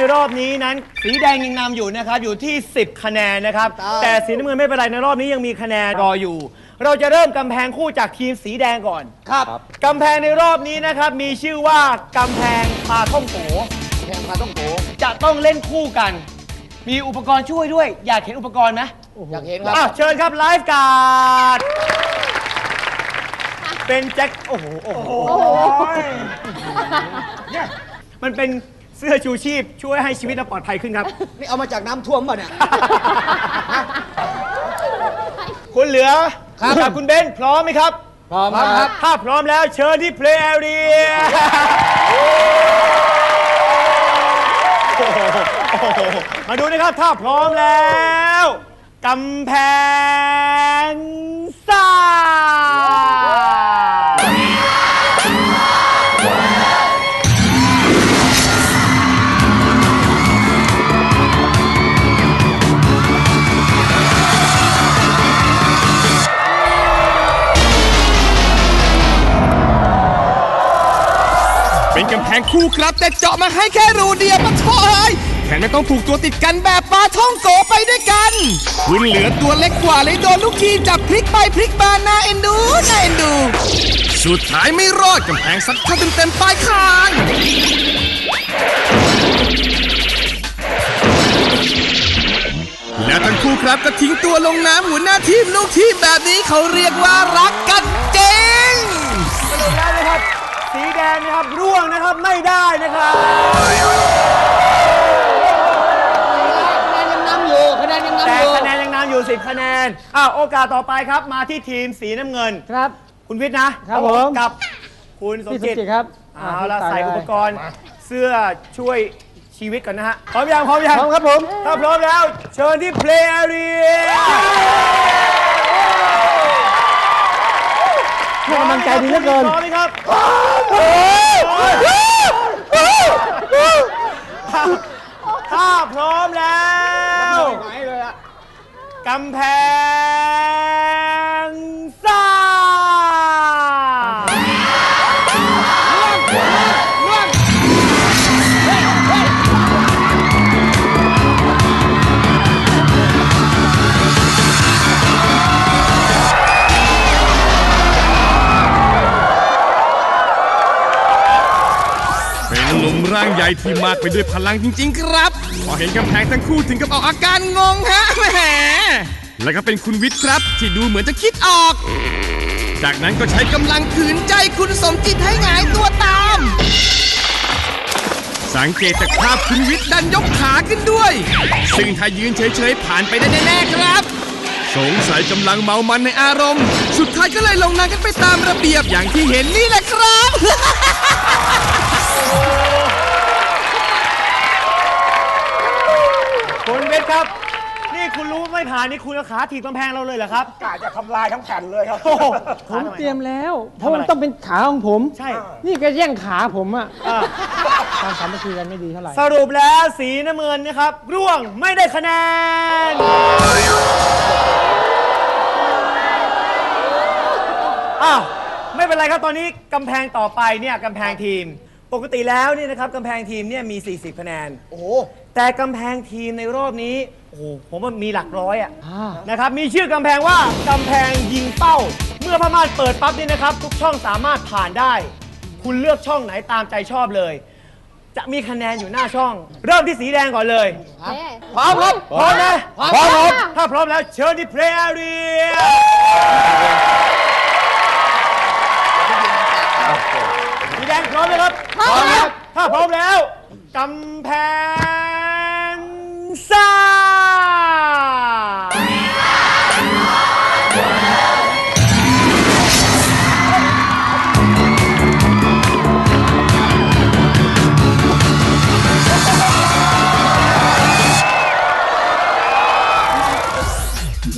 ในรอบนี้นั้น สีแดงยังนำอยู่นะครับ อยู่ที่ 10 คะแนนนะครับ แต่สีน้ำเงินไม่เป็นไรในรอบนี้ยังมีคะแนนรออยู่ เราจะเริ่มกำแพงคู่จากทีมสีแดงก่อนครับกำแพงในรอบนี้นะครับ มีชื่อว่ากำแพงปลาท่องโกแข่งปลาต้องโกจะต้องเล่นคู่กัน มีอุปกรณ์ช่วยด้วย อยากเห็นอุปกรณ์ไหมอยากเห็นครับอะเชิญครับไลฟ์การ์ดเป็นแจ็คโอ้โหโอ้โห มันเป็น เสื้อชูชีพช่วยให้ชีวิตเราปลอดภัยขึ้นครับ นี่เอามาจากน้ำท่วมป่ะเนี่ย คุณเหลือครับกับคุณเบนซ์พร้อมไหมครับ พร้อมครับ ถ้าพร้อมแล้วเชิญที่ Play Area โอ้โหโอ้โหมาดูนะครับ ถ้าพร้อมแล้วกำแพงซ่า เป็นกำแพงคู่ครับ แต่เจาะมาให้แค่รูเดียวปะโถเอ้ยแถมยังต้องผูกตัวติดกันแบบปลาท่องโกไปด้วยกันคุณเหลือตัวเล็กกว่าเลยโดนลูกทีมจับพลิกไปพลิกมาน่าเอ็นดูน่าเอ็นดู สุดท้ายไม่รอดกำแพงซัดเข้าเต็มๆปลายคางแล้วทั้งคู่ครับก็ทิ้งตัวลงน้ำหัวหน้าทีมลูกทีมแบบนี้เขาเรียกว่ารักกัน ครับไม่ได้นะครับคะแนนยังนำอยู่คะแนนยังนำแต่อยู่คะแนนยังนำอยู่ 10 คะแนนอ้าวโอกาสต่อไปครับมาที่ทีมสีน้ำเงิน ครับ คุณวิทย์นะครับผม กับคุณสมพี่สมจิตจิตครับเอาละอ่าใส่พี่อุตายปกรณ์เสื้อช่วยชีวิตก่อนนะฮะพร้อมยังพร้อมยัง พร้อมครับผม ถ้าพร้อมแล้ว เชิญที่ Play Area ให้กำลังใจดีเหลือเกิน พร้อมไหมครับถ้าพร้อมแล้วกำแพง งใหญ่ที่มากไปด้วยพลังจริง ๆ ครับพอเห็นกำแพงทั้งคู่ถึงกับออกอาการงงฮะแหมแล้วก็เป็นคุณวิทย์ครับ ที่ดูเหมือนจะคิดออก จากนั้นก็ใช้กำลังขืนใจคุณสมจิตให้หงายตัวตาม สังเกตจากภาพคุณวิทย์ดันยกขาขึ้นด้วย ซึ่งถ้ายืนเฉยๆผ่านไปได้แน่ๆครับ สงสัยกำลังเมามันในอารมณ์ สุดท้ายก็เลยลงนามกันไปตามระเบียบอย่างที่เห็นนี่แหละครับ คุณเวทครับ นี่คุณรู้ไม่ผ่านนี่คุณเอาขาถีบกำแพงเราเลยเหรอครับกะจะทำลายทั้งแผ่นเลยครับ โอ้โหผมขาทำไเตรียมแล้ว เพทำอะไรราะมันต้องเป็นขาของผม ใช่ นี่ก็แย่งขาผมอะอะความสามัคคีกันไม่ดีเท่าไหร่ สรุปแล้วสีน้ำเงินนะครับ ร่วงไม่ได้คะแนน อ้าวไม่เป็นไรครับตอนนี้กำแพงต่อไปเนี่ยกำแพงทีม ปกติแล้วเนี่ยนะครับกำแพงทีมเนี่ยมี 40 คะแนน โอ้โห แต่กำแพงทีมในรอบนี้ โอ้โหผมว่ามีหลักร้อยอะอ่า นะครับ มีชื่อกำแพงว่ากำแพงยิงเป้า เมื่อพม่านเปิดปั๊บเนี่ยนะครับ ทุกช่องสามารถผ่านได้ คุณเลือกช่องไหนตามใจชอบเลย จะมีคะแนนอยู่หน้าช่อง เริ่มที่สีแดงก่อนเลยพร้อมครับ พร้อมนะ พร้อมครับ ถ้าพร้อมแล้วเชิญที่ Play Area สีแดงพร้อมไหมครับ พร้อมครับ ถ้าพร้อมแล้วกำแพง ซ่า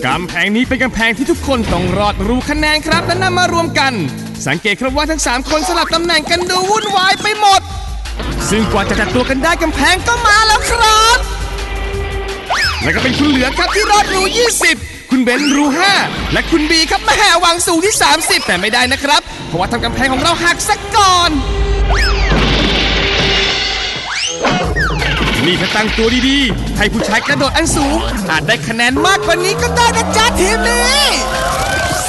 กำแพงนี้เป็นกำแพงที่ทุกคนต้องรอดรู้คะแนนครับและนำมารวมกัน สังเกตครับว่าทั้ง 3 คนสลับตำแหน่งกันดูวุ่นวายไปหมด ซึ่งกว่าจะจัดตัวกันได้กำแพงก็มาแล้วครับ แล้วก็เป็นคุณเหลือครับที่รอดรู20 คุณเบนรู5และคุณบีครับแม่หวังสูงที่ 30 แต่ไม่ได้นะครับ เพราะว่าทำกำแพงของเราหักซะก่อน นี่ถ้าตั้งตัวดีๆ ให้ผู้ชายกระโดดอันสูง อาจได้คะแนนมากกว่านี้ก็ได้นะจ๊ะทีมนี้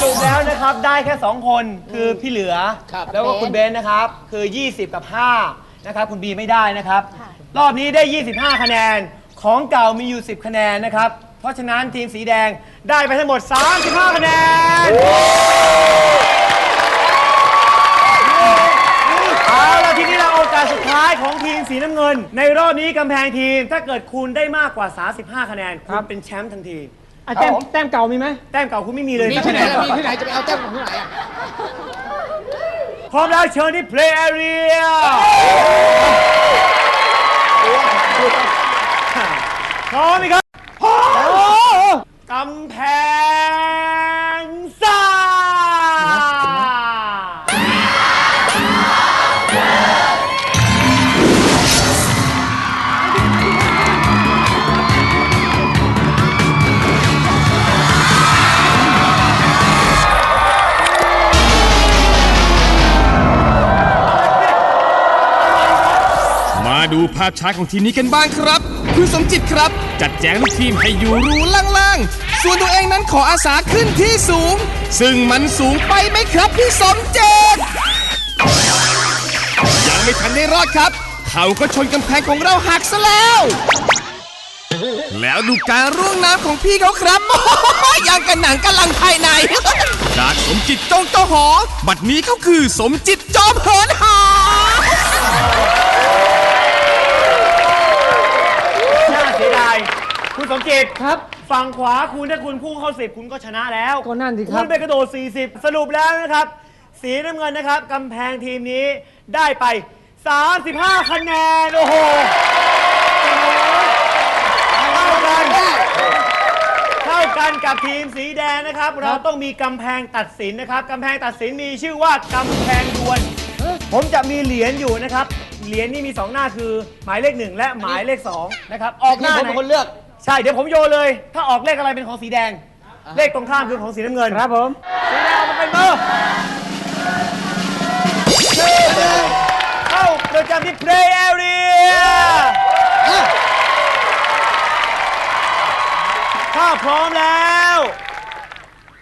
สรุปแล้วนะครับได้แค่ 2 คนคือพี่เหลือครับแล้วก็คุณเบนซ์นะครับ คือ 20 กับ 5 นะครับ คุณบีไม่ได้นะครับ รอบนี้ได้ 25 คะแนน ของเก่ามีอยู่ 10 คะแนนนะครับ เพราะฉะนั้นทีมสีแดงได้ไปทั้งหมด 35 คะแนน เอาละทีนี้เราโอกาสสุดท้ายของทีมสีน้ำเงิน ในรอบนี้กำแพงทีมถ้าเกิดคุณได้มากกว่า 35 คะแนน คุณเป็นแชมป์ทันที อะแต้มแต้มเก่ามีไหมแต้มเก่าคุณไม่มีเลยมีสักที่คะไหแนนนล่ะมีที่ไหนจะไปเอาแต้มของที่ไหนอะพร้อมแล้วเชิญที่ play area พร้อมไหมครับพร้อมกำแพง ภาพช้าของทีมนี้กันบ้างครับคุณสมจิตครับ จัดแจงลูกทีมให้อยู่รูล่างๆ ส่วนตัวเองนั้นขออาสาขึ้นที่สูง ซึ่งมันสูงไปไหมครับพี่สมจิตยังไม่ทันได้รอดครับ เขาก็ชนกำแพงของเราหักซะแล้ว แล้วดูการร่วงน้ำของพี่เขาครับยังกันหนังกำลังภายในจากสมจิตจงโตหอ บัดนี้เขาคือสมจิตจอมเหินหา คุณสมจิตครับ ฝั่งขวาคุณถ้าคุณพุ่งเข้าสิบคุณก็ชนะแล้วก็นั่นสิครับ คุณไปกระโดด 40 สรุปแล้วนะครับ สีน้ำเงินนะครับกำแพงทีมนี้ได้ไป 35 คะแนน โอ้โหเท่ากันเท่ากันกับทีมสีแดงนะครับ เราต้องมีกำแพงตัดสินนะครับกำแพงตัดสินมีชื่อว่ากำแพงดวล ผมจะมีเหรียญอยู่นะครับ เหรียญนี่มี 2 หน้าคือ หมายเลขหนึ่งและหมายเลขสองนะครับ ออกหนี่น้าผมไหน เป็นคนเลือก ใช่เดี๋ยวผมโยนเลย ถ้าออกเลขอะไรเป็นของสีแดง เลขตรงข้ามคือของสีน้ำเงินครับผมสีแดงเอามาเป็นเบอร์เข้าประจำที่ play area ถ้าพร้อมแล้ว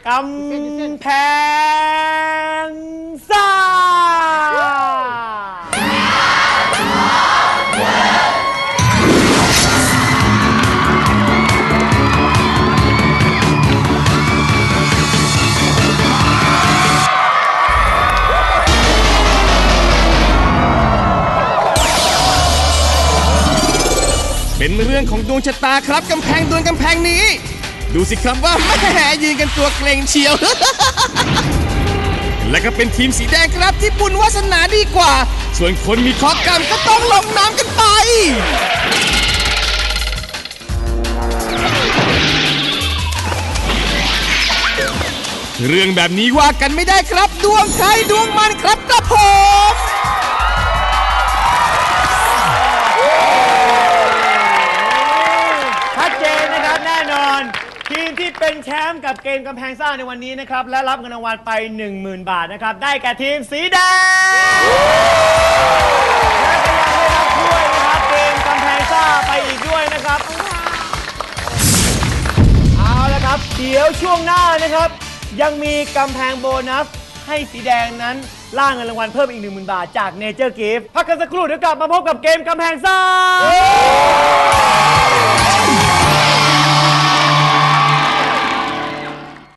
กำแพงซ่า เป็นเรื่องของดวงชะตาครับกำแพงดวลกำแพงนี้ ดูสิครับว่าแหมยืนกันตัวเกรงเชียว และก็เป็นทีมสีแดงครับที่บุญวาสนาดีกว่า ส่วนคนมีเคราะห์กรรมก็ต้องลงน้ำกันไปเรื่องแบบนี้ว่ากันไม่ได้ครับ ดวงใครดวงมันครับกระผม ทีมที่เป็นแชมป์กับเกมกำแพงซ่าในวันนี้นะครับ และรับเงินรางวัลไป 10,000 บาทนะครับ ได้แก่ทีมสีแดงและก็ยังได้รับถ้วยนะครับเกมกำแพงซ่าไปอีกด้วยนะครับ เอาละครับ เดี๋ยวช่วงหน้านะครับ ยังมีกำแพงโบนัส ให้สีแดงนั้นล่าเงินรางวัลเพิ่มอีก 10,000 บาทจากเนเจอร์กิฟต์พักกันสักครู่เดี๋ยวกลับมาพบกับเกมกำแพงซ่า